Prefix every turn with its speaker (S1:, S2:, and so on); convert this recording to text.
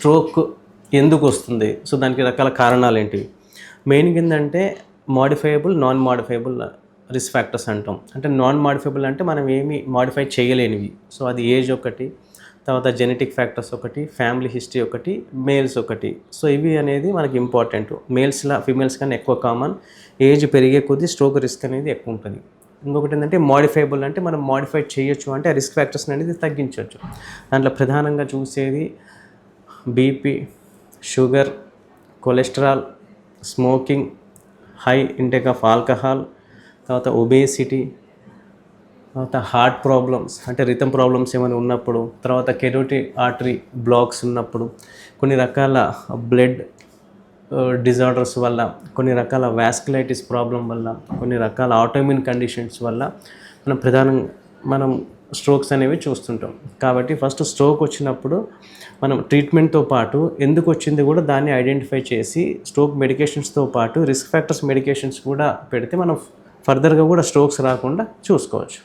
S1: Stroke ఎందుకు వస్తుంది? So దానికి రకాల కారణాలు ఏంటివి మెయిన్ ఏంటంటే modifiable non modifiable risk factors అంటాం. అంటే నాన్ మాడిఫైబుల్ అంటే మనం ఏమి మాడిఫై చేయలేనివి. సో అది ఏజ్ ఒకటి తర్వాత జెనెటిక్ ఫ్యాక్టర్స్ ఒకటి ఫ్యామిలీ హిస్టరీ ఒకటి మేల్స్ ఒకటి. సో ఇవి అనేది మనకి ఇంపార్టెంట్. మేల్స్లా ఫీమేల్స్ కన్నా ఎక్కువ కామన్. ఏజ్ పెరిగే కొద్దీ స్ట్రోక్ రిస్క్ అనేది ఎక్కువ ఉంటుంది. ఇంకొకటి ఏంటంటే మాడిఫైబుల్ అంటే మనం మాడిఫై చేయొచ్చు అంటే ఆ రిస్క్ ఫ్యాక్టర్స్ అనేది తగ్గించవచ్చు దాంట్లో ప్రధానంగా చూసేది BP sugar cholesterol smoking high intake of alcohol తర్వాత ఒబేసిటీ తర్వాత హార్ట్ ప్రాబ్లమ్స్ అంటే రితం ప్రాబ్లమ్స్ ఏమైనా ఉన్నప్పుడు తర్వాత కెరోటి ఆర్టరీ బ్లాక్స్ ఉన్నప్పుడు కొన్ని రకాల బ్లడ్ డిజార్డర్స్ వల్ల కొన్ని రకాల వ్యాస్కులైటిస్ ప్రాబ్లం వల్ల కొన్ని రకాల ఆటోమిన్ కండిషన్స్ వల్ల మనం ప్రధానం మనం స్ట్రోక్స్ అనేవి చూస్తుంటాం. కాబట్టి ఫస్ట్ స్ట్రోక్ వచ్చినప్పుడు మనం ట్రీట్మెంట్తో పాటు ఎందుకు వచ్చింది కూడా దాన్ని ఐడెంటిఫై చేసి స్ట్రోక్ మెడికేషన్స్తో పాటు రిస్క్ ఫ్యాక్టర్స్ మెడికేషన్స్ కూడా పెడితే మనం ఫర్దర్గా కూడా స్ట్రోక్స్ రాకుండా చూసుకోవచ్చు.